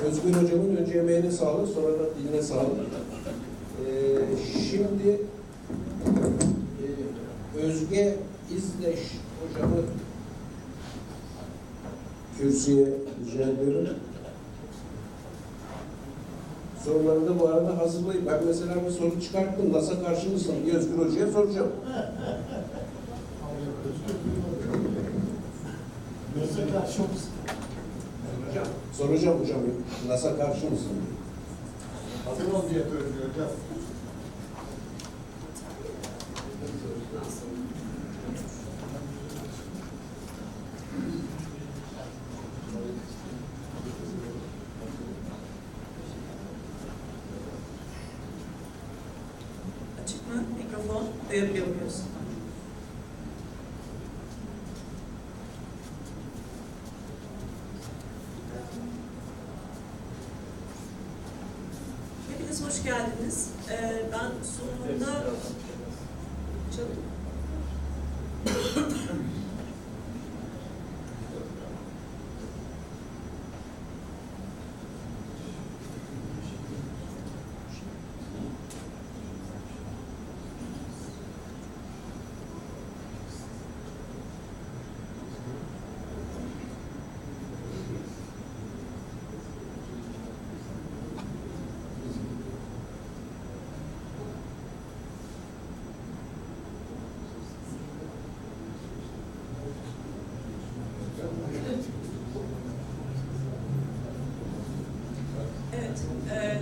Özgür hocamın önce emeğine sağlık, sonra da diline sağlık. Ee, şimdi e, Özge İzleş hocamı kürsüye rica ediyorum. Soruları da bu arada hazırlayın. Ben mesela bir soru çıkarttım. NASA karşı mısın diye Özgür Hoca'ya soracağım. Mesela çok Hocam, soracağım hocam. NASA karşı mısın hazır ol diye söylüyor hocam. Açık mı? Mikrofon duyabiliyor muyuz? Hepiniz hoş geldiniz. Ee, ben sunumumda... Çalın. Evet,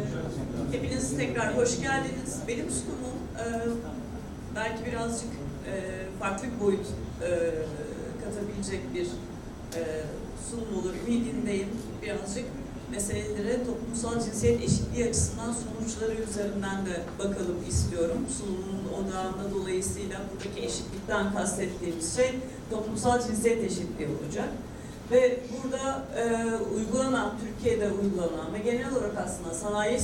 e, hepiniz tekrar hoş geldiniz. Benim sunumum e, belki birazcık e, farklı bir boyut e, katabilecek bir e, sunum olur. Ümidindeyim. Birazcık meselelere toplumsal cinsiyet eşitliği açısından sonuçları üzerinden de bakalım istiyorum. Sunumun odağında dolayısıyla buradaki eşitlikten kastettiğimiz şey toplumsal cinsiyet eşitliği olacak. Ve burada e, uygulanan, Türkiye'de uygulanan ve genel olarak aslında sanayi,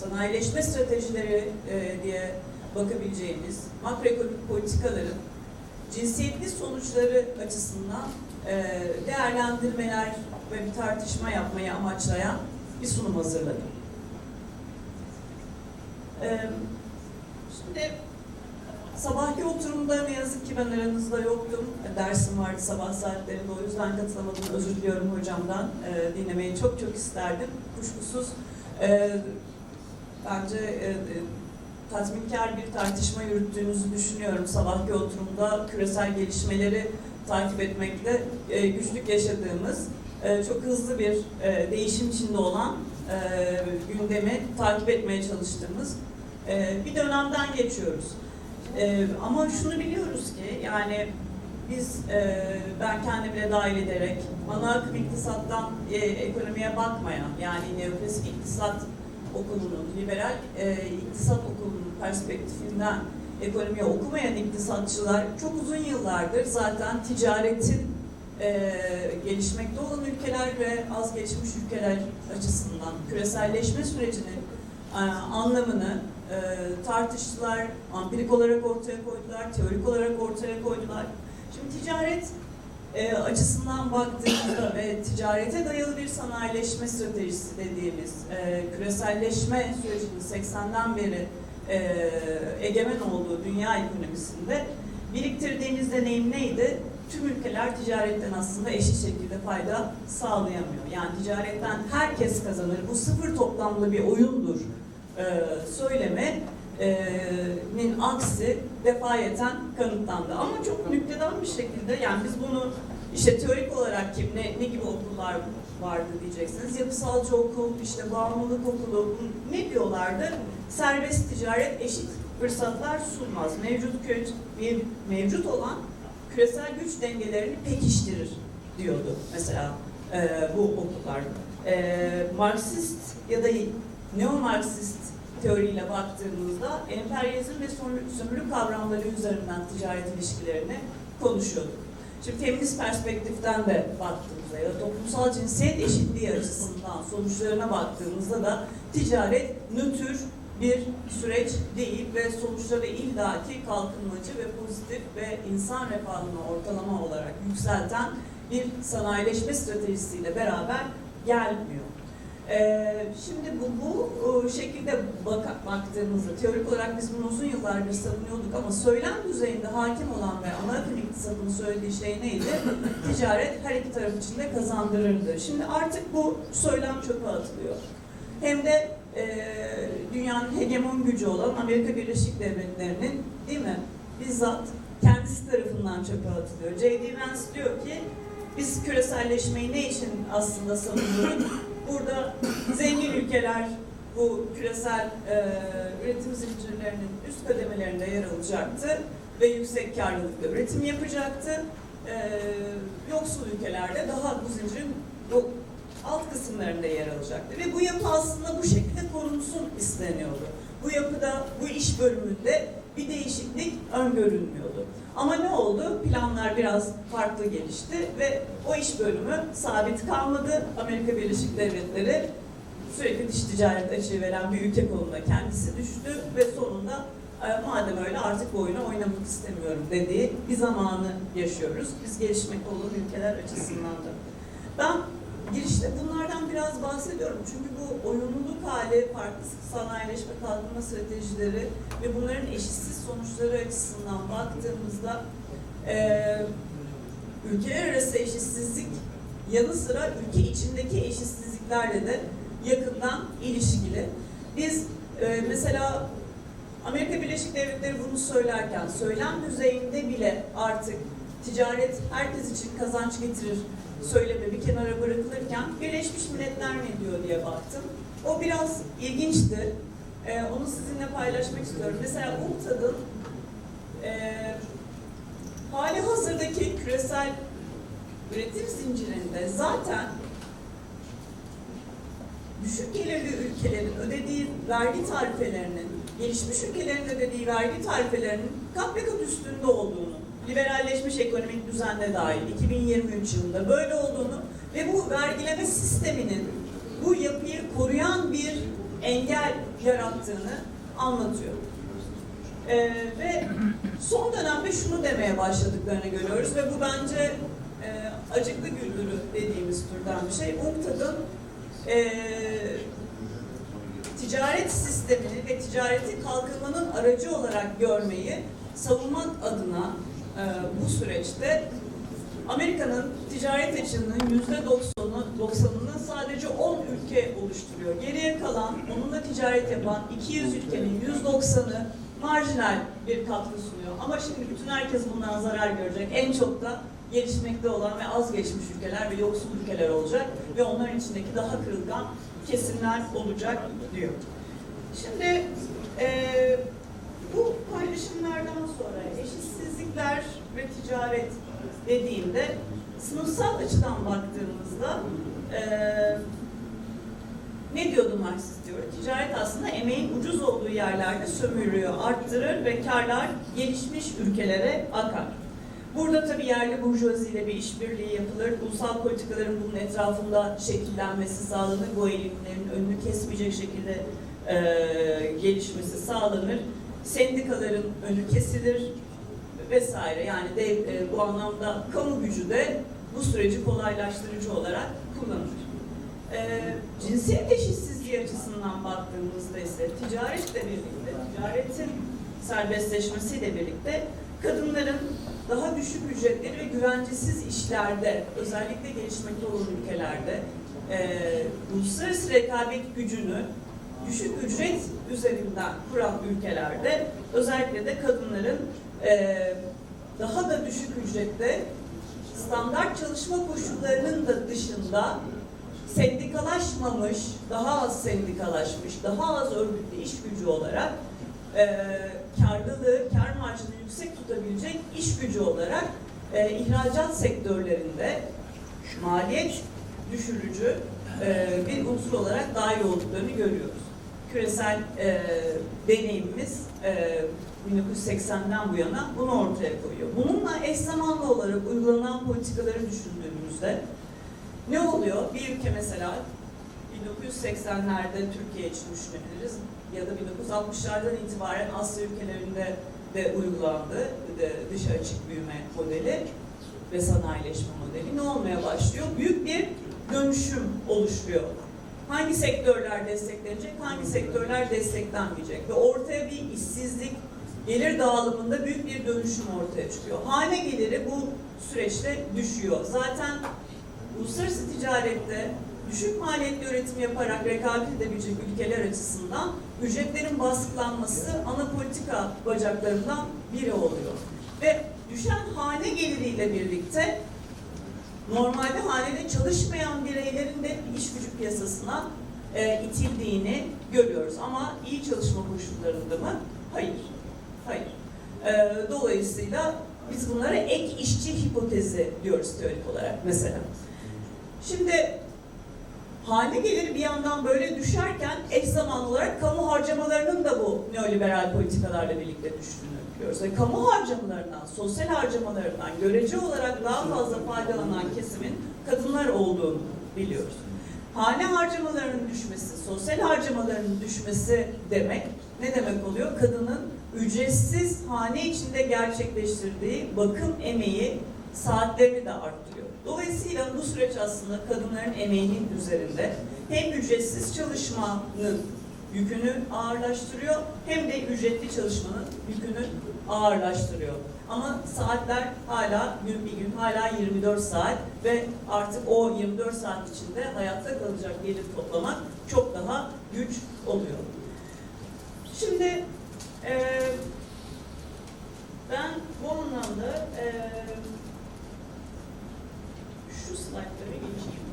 sanayileşme stratejileri e, diye bakabileceğimiz makroekonomik politikaların cinsiyetli sonuçları açısından e, değerlendirmeler ve bir tartışma yapmayı amaçlayan bir sunum hazırladım. E, şimdi Sabahki oturumda ne yazık ki ben aranızda yoktum. Dersim vardı sabah saatlerinde o yüzden katılamadım. Özür diliyorum hocamdan. Ee, dinlemeyi çok çok isterdim. Kuşkusuz e, bence e, e, tatminkar bir tartışma yürüttüğünüzü düşünüyorum. Sabahki oturumda küresel gelişmeleri takip etmekte e, güçlük yaşadığımız, çok hızlı bir değişim içinde olan e, gündemi takip etmeye çalıştığımız bir dönemden geçiyoruz. Ee, ama şunu biliyoruz ki yani biz e, ben kendimi de dahil ederek ana akım iktisattan e, ekonomiye bakmayan yani neoklasik iktisat okulunun, liberal e, iktisat okulunun perspektifinden ekonomiye okumayan iktisatçılar çok uzun yıllardır zaten ticaretin e, gelişmekte olan ülkeler ve az gelişmiş ülkeler açısından küreselleşme sürecinin e, anlamını e, tartıştılar, ampirik olarak ortaya koydular, teorik olarak ortaya koydular. Şimdi ticaret e, açısından baktığımızda ve ticarete dayalı bir sanayileşme stratejisi dediğimiz e, küreselleşme sürecinin 80'den beri e, egemen olduğu dünya ekonomisinde biriktirdiğimiz deneyim neydi? Tüm ülkeler ticaretten aslında eşit şekilde fayda sağlayamıyor. Yani ticaretten herkes kazanır. Bu sıfır toplamlı bir oyundur e, söylemenin aksi defayeten kanıtlandı. Ama çok nüktedan bir şekilde yani biz bunu işte teorik olarak kim ne, ne gibi okullar vardı diyeceksiniz. Yapısalcı okul, işte bağımlılık okulu ne diyorlardı? Serbest ticaret eşit fırsatlar sunmaz. Mevcut bir mevcut olan küresel güç dengelerini pekiştirir diyordu mesela e, bu okullar. E, Marksist ya da neo-Marksist teoriyle baktığımızda emperyalizm ve sömürü kavramları üzerinden ticaret ilişkilerini konuşuyorduk. Şimdi feminist perspektiften de baktığımızda ya da toplumsal cinsiyet eşitliği açısından sonuçlarına baktığımızda da ticaret nötr bir süreç değil ve sonuçları illaki kalkınmacı ve pozitif ve insan refahını ortalama olarak yükselten bir sanayileşme stratejisiyle beraber gelmiyor. Ee, şimdi bu, bu e, şekilde bak, baktığımızda, teorik olarak biz bunu uzun yıllardır savunuyorduk ama söylem düzeyinde hakim olan ve ana akım iktisadının söylediği şey neydi? Ticaret her iki taraf için de kazandırırdı. Şimdi artık bu söylem çöpe atılıyor. Hem de e, dünyanın hegemon gücü olan Amerika Birleşik Devletleri'nin değil mi? Bizzat kendisi tarafından çöpe atılıyor. J.D. Vance diyor ki biz küreselleşmeyi ne için aslında savunuyoruz? Burada zengin ülkeler bu küresel e, üretim zincirlerinin üst kademelerinde yer alacaktı ve yüksek karlılıkla üretim yapacaktı. E, yoksul ülkelerde daha bu zincirin bu alt kısımlarında yer alacaktı. Ve bu yapı aslında bu şekilde korunsun isteniyordu. Bu yapıda, bu iş bölümünde bir değişiklik öngörülmüyordu. Ama ne oldu? Planlar biraz farklı gelişti ve o iş bölümü sabit kalmadı. Amerika Birleşik Devletleri sürekli dış ticaret açığı veren bir ülke konumuna kendisi düştü ve sonunda e, madem öyle artık bu oyunu oynamak istemiyorum dediği bir zamanı yaşıyoruz. Biz gelişmekte olan ülkeler açısından da. Ben girişte bunlardan biraz bahsediyorum. Çünkü bu oyunluluk hali, farklı sanayileşme kalkınma stratejileri ve bunların eşitsiz sonuçları açısından baktığımızda eee ülkeler arası eşitsizlik yanı sıra ülke içindeki eşitsizliklerle de yakından ilişkili. Biz e, mesela Amerika Birleşik Devletleri bunu söylerken söylem düzeyinde bile artık ticaret herkes için kazanç getirir söylemi bir kenara bırakılırken Birleşmiş Milletler ne diyor diye baktım. O biraz ilginçti. Ee, onu sizinle paylaşmak istiyorum. Mesela UNCTAD'ın e, hali hazırdaki küresel üretim zincirinde zaten düşük gelirli ülkelerin ödediği vergi tarifelerinin, gelişmiş ülkelerin ödediği vergi tarifelerinin kat be kat üstünde olduğunu, liberalleşmiş ekonomik düzenle dahil 2023 yılında böyle olduğunu ve bu vergileme sisteminin bu yapıyı koruyan bir engel yarattığını anlatıyor. Ee, ve son dönemde şunu demeye başladıklarını görüyoruz ve bu bence e, acıklı güldürü dediğimiz türden bir şey. UNCTAD'ın e, ticaret sistemini ve ticareti kalkınmanın aracı olarak görmeyi savunmak adına bu süreçte Amerika'nın ticaret açığının yüzde doksanı, doksanını sadece 10 ülke oluşturuyor. Geriye kalan, onunla ticaret yapan 200 ülkenin 190'ı marjinal bir katkı sunuyor. Ama şimdi bütün herkes bundan zarar görecek. En çok da gelişmekte olan ve az gelişmiş ülkeler ve yoksul ülkeler olacak ve onların içindeki daha kırılgan kesimler olacak diyor. Şimdi eee bu paylaşımlardan sonra eşitsizlikler ve ticaret dediğimde sınıfsal açıdan baktığımızda eee ne diyordu Marksist diyor? Ticaret aslında emeğin ucuz olduğu yerlerde sömürüyor, arttırır ve karlar gelişmiş ülkelere akar. Burada tabii yerli burjuvaziyle bir işbirliği yapılır. Ulusal politikaların bunun etrafında şekillenmesi sağlanır. Bu eğilimlerin önünü kesmeyecek şekilde e, gelişmesi sağlanır. Sendikaların önü kesilir vesaire. Yani dev, e, bu anlamda kamu gücü de bu süreci kolaylaştırıcı olarak kullanılır. E, cinsiyet eşitsizliği açısından baktığımızda ise ticaretle birlikte, ticaretin serbestleşmesiyle birlikte kadınların daha düşük ücretleri ve güvencesiz işlerde, özellikle gelişmekte olan ülkelerde e, uluslararası rekabet gücünü düşük ücret üzerinden kuran ülkelerde özellikle de kadınların e, daha da düşük ücrette standart çalışma koşullarının da dışında sendikalaşmamış, daha az sendikalaşmış, daha az örgütlü iş gücü olarak e, karlılığı, kar marjını yüksek tutabilecek iş gücü olarak e, ihracat sektörlerinde maliyet düşürücü e, bir unsur olarak dahil olduklarını görüyoruz. Küresel e, deneyimimiz e, 1980'den bu yana bunu ortaya koyuyor. Bununla eş zamanlı olarak uygulanan politikaları düşündüğümüzde ne oluyor? Bir ülke mesela 1980'lerde Türkiye için düşünebiliriz ya da 1960'lardan itibaren Asya ülkelerinde de uygulandı de dışa açık büyüme modeli ve sanayileşme modeli ne olmaya başlıyor? Büyük bir dönüşüm oluşuyor hangi sektörler desteklenecek, hangi sektörler desteklenmeyecek ve ortaya bir işsizlik, gelir dağılımında büyük bir dönüşüm ortaya çıkıyor. Hane geliri bu süreçte düşüyor. Zaten uluslararası ticarette düşük maliyetli üretim yaparak rekabet edebilecek ülkeler açısından ücretlerin baskılanması ana politika bacaklarından biri oluyor. Ve düşen hane geliriyle birlikte normalde hanede çalışmayan bireylerin de iş gücü piyasasına e, itildiğini görüyoruz. Ama iyi çalışma koşullarında mı? Hayır. Hayır. E, dolayısıyla biz bunlara ek işçi hipotezi diyoruz teorik olarak mesela. Şimdi hane geliri bir yandan böyle düşerken eş zamanlı olarak kamu harcamalarının da bu neoliberal politikalarla birlikte düştüğünü biliyoruz. Ve kamu harcamalarından, sosyal harcamalarından görece olarak daha fazla faydalanan kesimin kadınlar olduğunu biliyoruz. Hane harcamalarının düşmesi, sosyal harcamalarının düşmesi demek ne demek oluyor? Kadının ücretsiz hane içinde gerçekleştirdiği bakım emeği saatlerini de arttırıyor. Dolayısıyla bu süreç aslında kadınların emeğinin üzerinde hem ücretsiz çalışmanın yükünü ağırlaştırıyor hem de ücretli çalışmanın yükünü ağırlaştırıyor. Ama saatler hala gün bir gün hala 24 saat ve artık o 24 saat içinde hayatta kalacak gelir toplamak çok daha güç oluyor. Şimdi eee ben bu anlamda eee şu slaytlara geçeyim.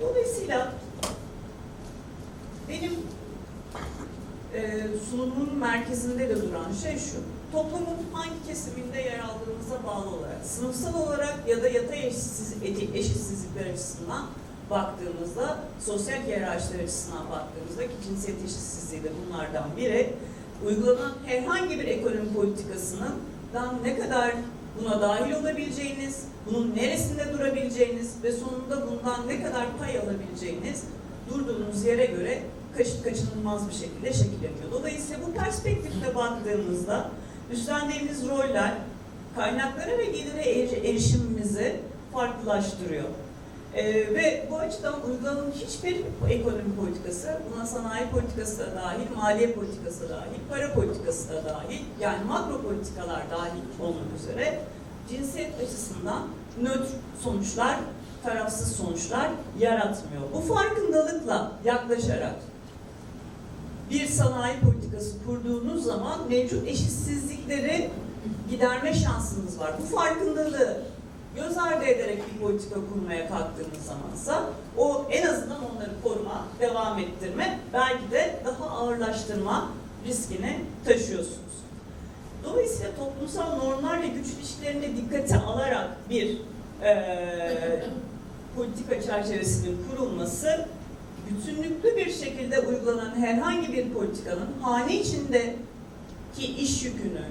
Dolayısıyla benim e, sunumumun merkezinde de duran şey şu. Toplumun hangi kesiminde yer aldığımıza bağlı olarak, sınıfsal olarak ya da yatay eşitsiz, eti- eşitsizlikler açısından baktığımızda, sosyal hiyerarşiler açısından baktığımızda ki cinsiyet eşitsizliği de bunlardan biri, uygulanan herhangi bir ekonomi politikasının ne kadar buna dahil olabileceğiniz, bunun neresinde durabileceğiniz ve sonunda bundan ne kadar pay alabileceğiniz durduğunuz yere göre kaçı- kaçınılmaz bir şekilde şekilleniyor. Dolayısıyla bu perspektifte baktığımızda üstlendiğimiz roller kaynaklara ve gelire eri- erişimimizi farklılaştırıyor. Ee, ve bu açıdan uygulanan hiçbir ekonomi politikası, buna sanayi politikası da dahil, maliye politikası da dahil, para politikası da dahil, yani makro politikalar dahil olmak üzere cinsiyet açısından nötr sonuçlar, tarafsız sonuçlar yaratmıyor. Bu farkındalıkla yaklaşarak bir sanayi politikası kurduğunuz zaman mevcut eşitsizlikleri giderme şansınız var. Bu farkındalığı göz ardı ederek bir politika kurmaya kalktığınız zamansa o en azından onları koruma, devam ettirme, belki de daha ağırlaştırma riskini taşıyorsunuz. Dolayısıyla toplumsal normlar ve güç ilişkilerini dikkate alarak bir eee, politika çerçevesinin kurulması bütünlüklü bir şekilde uygulanan herhangi bir politikanın hane içindeki iş yükünü,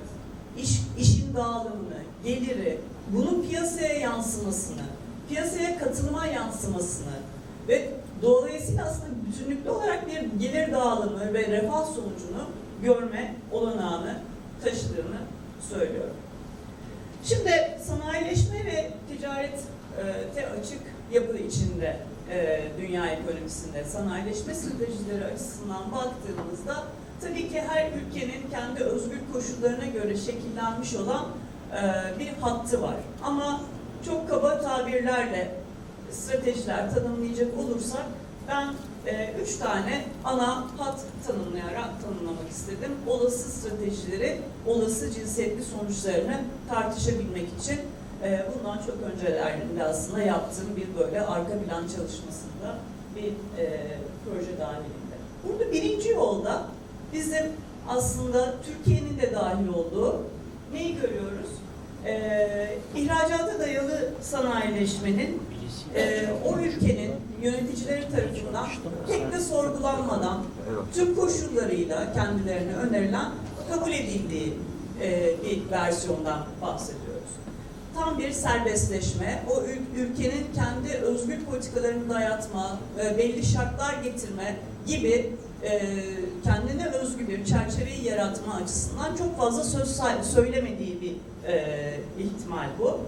iş, işin dağılımını, geliri, bunun piyasaya yansımasını, piyasaya katılıma yansımasını ve dolayısıyla aslında bütünlüklü olarak bir gelir dağılımı ve refah sonucunu görme olanağını taşıdığını söylüyorum. Şimdi sanayileşme ve ticarete açık yapı içinde e, dünya ekonomisinde sanayileşme stratejileri açısından baktığımızda tabii ki her ülkenin kendi özgür koşullarına göre şekillenmiş olan e, bir hattı var. Ama çok kaba tabirlerle stratejiler tanımlayacak olursak ben e, üç tane ana hat tanımlayarak tanımlamak istedim. Olası stratejileri, olası cinsiyetli sonuçlarını tartışabilmek için e, bundan çok öncelerinde aslında yaptığım bir böyle arka plan çalışmasında bir e, proje dahilinde. Burada birinci yolda bizim aslında Türkiye'nin de dahil olduğu neyi görüyoruz? E, ihracata dayalı sanayileşmenin e, o ülkenin yöneticileri tarafından pek de sorgulanmadan tüm koşullarıyla kendilerine önerilen kabul edildiği e, bir versiyondan bahsediyoruz. Tam bir serbestleşme, o ül- ülkenin kendi özgür politikalarını dayatma, e, belli şartlar getirme gibi e, kendine özgü bir çerçeveyi yaratma açısından çok fazla söz söylemediği bir e, ihtimal bu.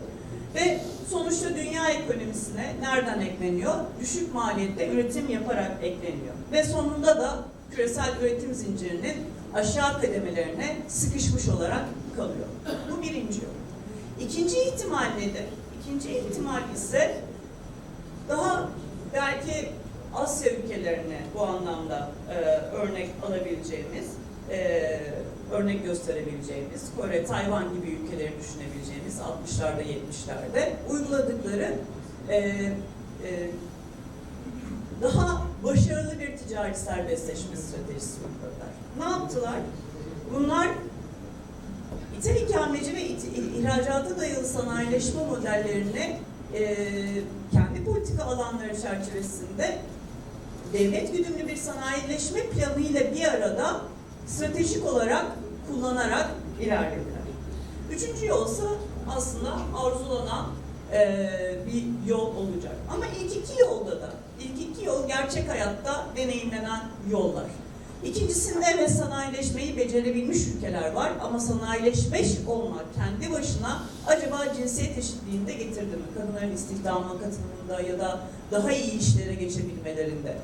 Ve sonuçta dünya ekonomisine nereden ekleniyor? Düşük maliyette üretim yaparak ekleniyor. Ve sonunda da küresel üretim zincirinin aşağı kademelerine sıkışmış olarak kalıyor. Bu birinci yol. İkinci ihtimal nedir? İkinci ihtimal ise daha belki Asya ülkelerine bu anlamda e, örnek alabileceğimiz, e, örnek gösterebileceğimiz, Kore, Tayvan gibi ülkeleri düşünebileceğimiz 60'larda 70'lerde uyguladıkları e, e, daha başarılı bir ticari serbestleşme stratejisi uyguladılar. Ne yaptılar? Bunlar İthal ikameci ve ihracata dayalı sanayileşme modellerini e, kendi politika alanları çerçevesinde devlet güdümlü bir sanayileşme planıyla bir arada stratejik olarak kullanarak ilerlediler. Üçüncü yolsa aslında arzulanan e, bir yol olacak. Ama ilk iki yolda da, ilk iki yol gerçek hayatta deneyimlenen yollar. İkincisinde ve sanayileşmeyi becerebilmiş ülkeler var ama sanayileşmiş olmak kendi başına acaba cinsiyet eşitliğinde getirdi mi? Kadınların istihdama katılımında ya da daha iyi işlere geçebilmelerinde.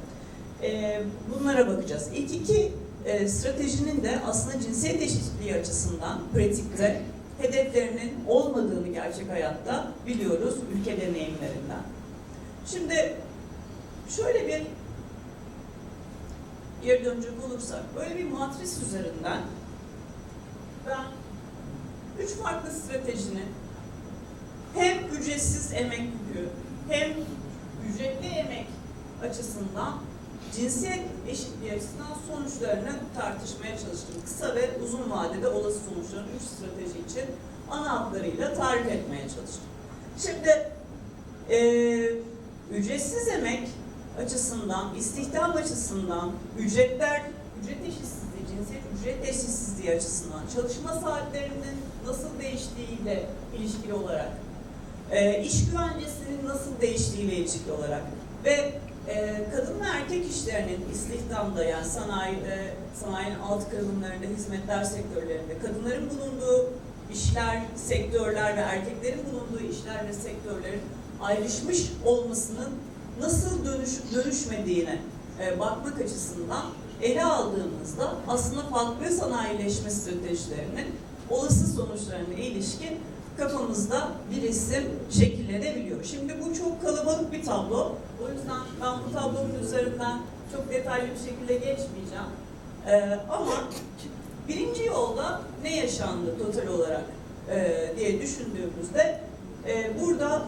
Ee, bunlara bakacağız. İlk iki e, stratejinin de aslında cinsiyet eşitliği açısından pratikte hedeflerinin olmadığını gerçek hayatta biliyoruz ülke deneyimlerinden. Şimdi şöyle bir geri dönecek olursak böyle bir matris üzerinden ben üç farklı stratejinin hem ücretsiz emek yükü hem ücretli emek açısından cinsiyet eşitliği açısından sonuçlarını tartışmaya çalıştım. Kısa ve uzun vadede olası sonuçlarını üç strateji için ana hatlarıyla tarif etmeye çalıştım. Şimdi eee ücretsiz emek açısından, istihdam açısından, ücretler, ücret eşitsizliği, cinsiyet ücret eşitsizliği açısından, çalışma saatlerinin nasıl değiştiğiyle ilişkili olarak, e, iş güvencesinin nasıl değiştiğiyle ilişkili olarak ve e, kadın ve erkek işlerinin istihdamda yani sanayide, sanayinin alt kırılımlarında, hizmetler sektörlerinde kadınların bulunduğu işler, sektörler ve erkeklerin bulunduğu işler ve sektörlerin ayrışmış olmasının nasıl dönüşüp dönüşmediğine e, bakmak açısından ele aldığımızda aslında farklı sanayileşme stratejilerinin olası sonuçlarına ilişkin kafamızda bir isim şekillenebiliyor. Şimdi bu çok kalabalık bir tablo. O yüzden ben bu tablonun üzerinden çok detaylı bir şekilde geçmeyeceğim. E, ama birinci yolda ne yaşandı total olarak e, diye düşündüğümüzde e, burada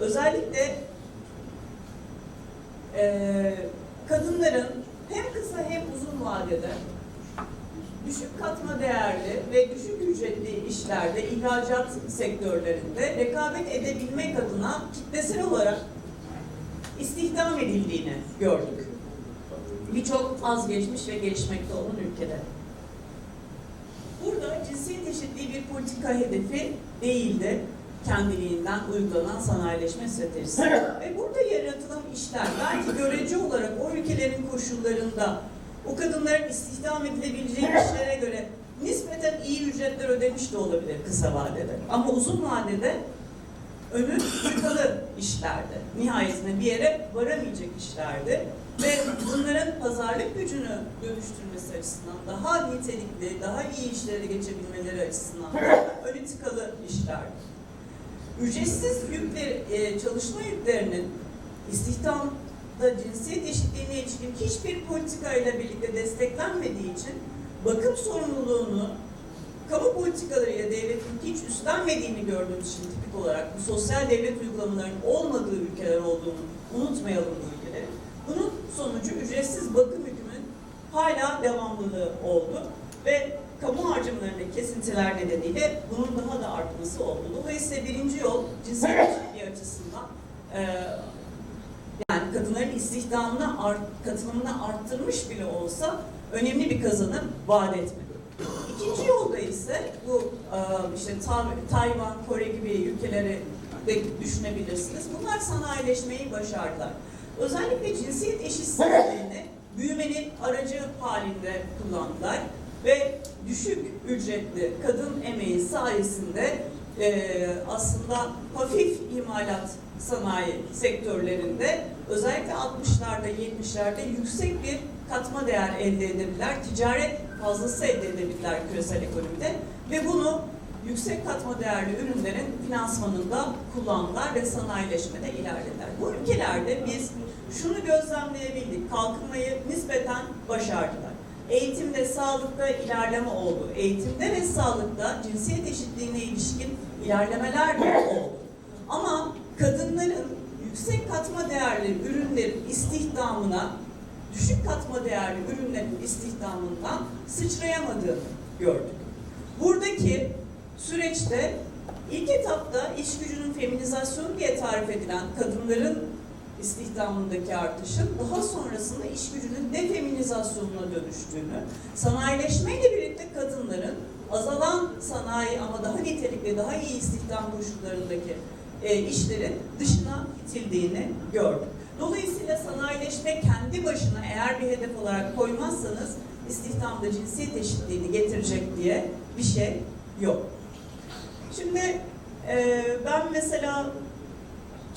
özellikle e, kadınların hem kısa hem uzun vadede düşük katma değerli ve düşük ücretli işlerde, ihracat sektörlerinde rekabet edebilmek adına kitlesel olarak istihdam edildiğini gördük. Birçok az geçmiş ve gelişmekte olan ülkede. Burada cinsiyet eşitliği bir politika hedefi değildi kendiliğinden uygulanan sanayileşme stratejisi. Ve burada yaratılan işler belki görece olarak o ülkelerin koşullarında o kadınların istihdam edilebileceği işlere göre nispeten iyi ücretler ödemiş de olabilir kısa vadede. Ama uzun vadede önü tıkalı işlerdi. Nihayetinde bir yere varamayacak işlerdi. Ve bunların pazarlık gücünü dönüştürmesi açısından daha nitelikli, daha iyi işlere geçebilmeleri açısından önü tıkalı işlerdi. Ücretsiz yükler, e, çalışma yüklerinin istihdamda cinsiyet eşitliğine ilişkin hiçbir politika ile birlikte desteklenmediği için bakım sorumluluğunu kamu politikalarıyla devletin hiç üstlenmediğini gördüğümüz için tipik olarak bu sosyal devlet uygulamalarının olmadığı ülkeler olduğunu unutmayalım bu ülkeleri. Bunun sonucu ücretsiz bakım hükmünün hala devamlılığı oldu ve kamu harcamalarındaki kesintiler nedeniyle bunun daha da artması oldu. Dolayısıyla birinci yol cinsiyet eşitliği açısından e, yani kadınların istihdamına art, katılımını arttırmış bile olsa önemli bir kazanım vaat etmedi. İkinci yolda ise bu e, işte Ta- Tayvan, Kore gibi ülkeleri de düşünebilirsiniz. Bunlar sanayileşmeyi başardılar. Özellikle cinsiyet eşitsizliğini büyümenin aracı halinde kullandılar ve düşük ücretli kadın emeği sayesinde e, aslında hafif imalat sanayi sektörlerinde özellikle 60'larda 70'lerde yüksek bir katma değer elde edebilirler. Ticaret fazlası elde edebilirler küresel ekonomide ve bunu yüksek katma değerli ürünlerin finansmanında kullandılar ve sanayileşmede ilerlediler. Bu ülkelerde biz şunu gözlemleyebildik. Kalkınmayı nispeten başardılar. Eğitimde, sağlıkta ilerleme oldu. Eğitimde ve sağlıkta cinsiyet eşitliğine ilişkin ilerlemeler de oldu. Ama kadınların yüksek katma değerli ürünlerin istihdamına, düşük katma değerli ürünlerin istihdamından sıçrayamadığını gördük. Buradaki süreçte ilk etapta iş gücünün feminizasyonu diye tarif edilen kadınların istihdamındaki artışın daha sonrasında iş gücünün defeminizasyonuna dönüştüğünü, sanayileşmeyle birlikte kadınların azalan sanayi ama daha nitelikli, daha iyi istihdam koşullarındaki e, işlerin dışına itildiğini gördük. Dolayısıyla sanayileşme kendi başına eğer bir hedef olarak koymazsanız istihdamda cinsiyet eşitliğini getirecek diye bir şey yok. Şimdi e, ben mesela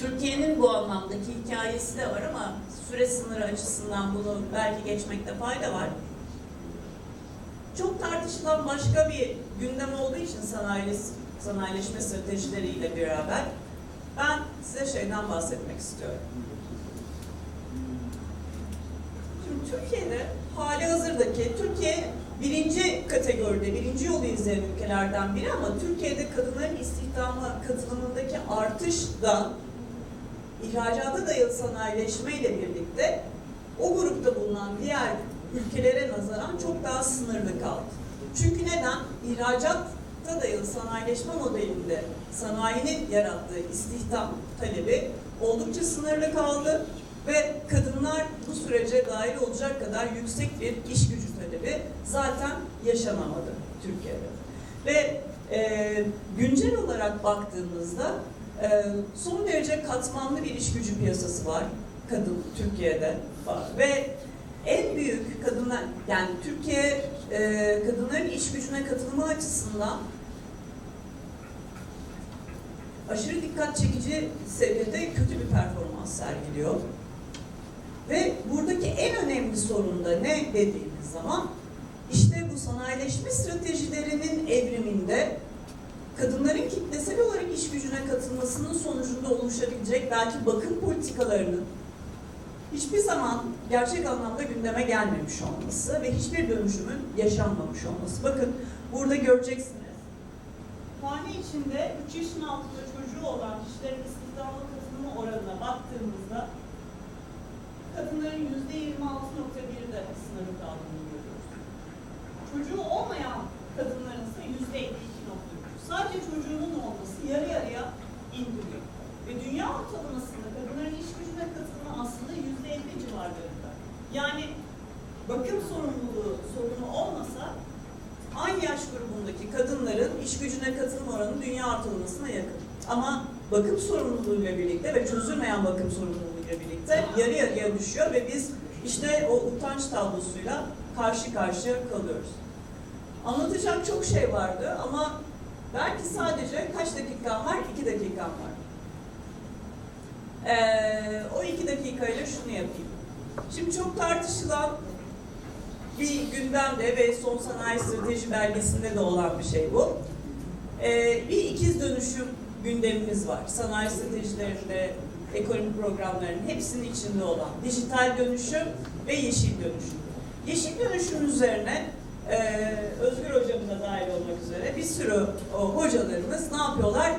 Türkiye'nin bu anlamdaki hikayesi de var ama süre sınırı açısından bunu belki geçmekte fayda var. Çok tartışılan başka bir gündem olduğu için sanayi, sanayileşme stratejileriyle beraber ben size şeyden bahsetmek istiyorum. Şimdi Türkiye'de hali hazırdaki Türkiye birinci kategoride, birinci yolu izleyen ülkelerden biri ama Türkiye'de kadınların istihdama katılımındaki artış da ihracata dayalı sanayileşme ile birlikte o grupta bulunan diğer ülkelere nazaran çok daha sınırlı kaldı. Çünkü neden? İhracatta dayalı sanayileşme modelinde sanayinin yarattığı istihdam talebi oldukça sınırlı kaldı ve kadınlar bu sürece dahil olacak kadar yüksek bir iş gücü talebi zaten yaşanamadı Türkiye'de. Ve e, güncel olarak baktığımızda e, son derece katmanlı bir iş gücü piyasası var kadın Türkiye'de var ve en büyük kadınlar yani Türkiye e, kadınların iş gücüne katılımı açısından aşırı dikkat çekici seviyede kötü bir performans sergiliyor. Ve buradaki en önemli sorun da ne dediğimiz zaman işte bu sanayileşme stratejilerinin evriminde kadınların kitlesel olarak iş gücüne katılmasının sonucunda oluşabilecek belki bakım politikalarının hiçbir zaman gerçek anlamda gündeme gelmemiş olması ve hiçbir dönüşümün yaşanmamış olması. Bakın burada göreceksiniz. Hane içinde 3 yaşın altında çocuğu olan kişilerin istihdama katılımı oranına baktığımızda kadınların %26.1'de sınırı kaldığını görüyoruz. Çocuğu olmayan kadınların ise %52.3. Sadece çocuğunun olması yarı yarıya indiriyor. Ve dünya ortalamasında kadınların iş gücüne katılımı aslında %50 civarlarında. Yani bakım sorumluluğu sorunu olmasa aynı yaş grubundaki kadınların iş gücüne katılım oranı dünya ortalamasına yakın. Ama bakım sorumluluğuyla birlikte ve çözülmeyen bakım sorumluluğuyla birlikte yarı yarıya düşüyor ve biz işte o utanç tablosuyla karşı karşıya kalıyoruz. Anlatacak çok şey vardı ama belki sadece kaç dakikam var? İki dakikam var. Ee, o iki dakikayla şunu yapayım. Şimdi çok tartışılan bir gündemde ve son sanayi strateji belgesinde de olan bir şey bu. Ee, bir ikiz dönüşüm gündemimiz var. Sanayi stratejilerinde, ekonomi programlarının hepsinin içinde olan dijital dönüşüm ve yeşil dönüşüm. Yeşil dönüşüm üzerine e, Özgür hocamız da dahil olmak üzere bir sürü o, hocalarımız ne yapıyorlar?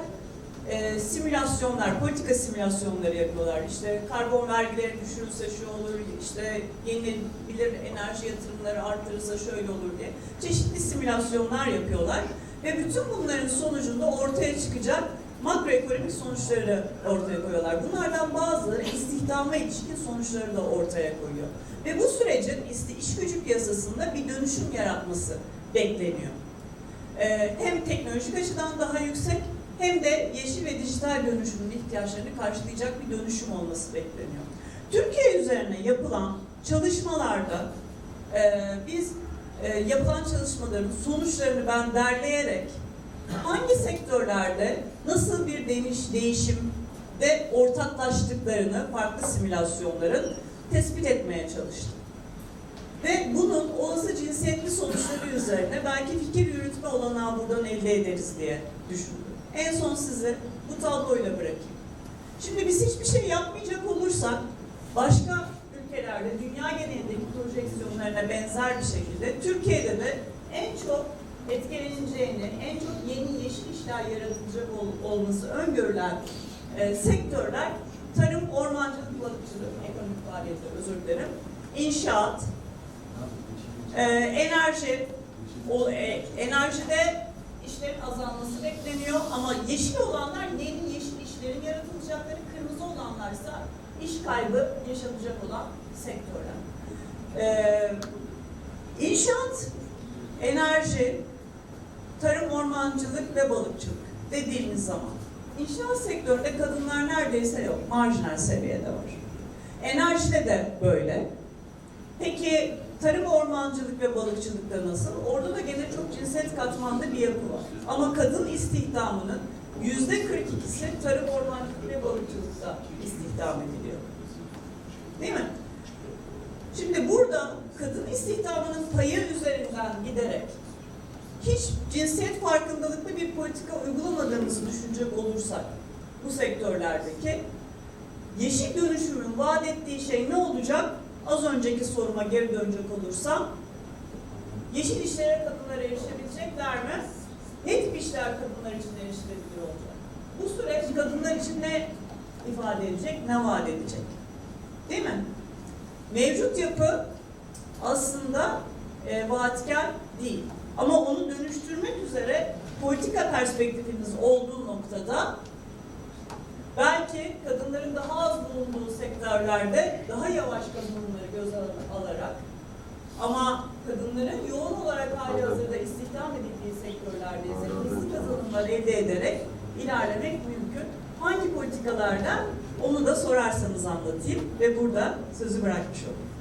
E, simülasyonlar, politika simülasyonları yapıyorlar. İşte karbon vergileri düşürülse şu olur, işte yenilenebilir enerji yatırımları artırırsa şöyle olur diye çeşitli simülasyonlar yapıyorlar. Ve bütün bunların sonucunda ortaya çıkacak makroekonomik sonuçları ortaya koyuyorlar. Bunlardan bazıları istihdama ilişkin sonuçları da ortaya koyuyor. Ve bu sürecin iş gücü piyasasında bir dönüşüm yaratması bekleniyor. Ee, hem teknolojik açıdan daha yüksek hem de yeşil ve dijital dönüşümün ihtiyaçlarını karşılayacak bir dönüşüm olması bekleniyor. Türkiye üzerine yapılan çalışmalarda e, biz e, yapılan çalışmaların sonuçlarını ben derleyerek hangi sektörlerde nasıl bir değiş, değişimde ortaklaştıklarını farklı simülasyonların tespit etmeye çalıştım. Ve bunun olası cinsiyetli sonuçları üzerine belki fikir yürütme olanağı buradan elde ederiz diye düşündüm. En son sizi bu tabloyla bırakayım. Şimdi biz hiçbir şey yapmayacak olursak başka ülkelerde dünya genelindeki projeksiyonlarına benzer bir şekilde Türkiye'de de en çok etkileneceğini, en çok yeni yeşil işler yaratılacak ol- olması öngörülen e, sektörler tarım, ormancılık, balıkçılık, ekonomik faaliyetler özür dilerim, inşaat, e, enerji, o, e, enerjide işlerin azalması bekleniyor ama yeşil olanlar yeni yeşil işlerin yaratılacakları, kırmızı olanlarsa iş kaybı yaşanacak olan sektörler. E, inşaat, enerji, tarım, ormancılık ve balıkçılık dediğimiz zaman inşaat sektöründe kadınlar neredeyse yok, marjinal seviyede var. Enerjide de böyle. Peki tarım, ormancılık ve balıkçılıkta nasıl? Orada da gene çok cinsiyet katmanlı bir yapı var. Ama kadın istihdamının yüzde 42'si tarım, ormancılık ve balıkçılıkta istihdam ediliyor. Değil mi? Şimdi burada kadın istihdamının payı üzerinden giderek hiç cinsiyet farkındalıklı bir politika uygulamadığımızı düşünecek olursak bu sektörlerdeki yeşil dönüşümün vaat ettiği şey ne olacak? Az önceki soruma geri dönecek olursam yeşil işlere kadınlar erişebilecekler mi? Ne tip işler kadınlar için erişilebilir olacak? Bu süreç kadınlar için ne ifade edecek, ne vaat edecek? Değil mi? Mevcut yapı aslında e, vaatkar değil. Ama onu dönüştürmek üzere politika perspektifimiz olduğu noktada belki kadınların daha az bulunduğu sektörlerde daha yavaş kadınları göz al- alarak ama kadınların yoğun olarak hali hazırda istihdam edildiği sektörlerde ise hızlı kazanımlar elde ederek ilerlemek mümkün. Hangi politikalardan onu da sorarsanız anlatayım ve burada sözü bırakmış olayım.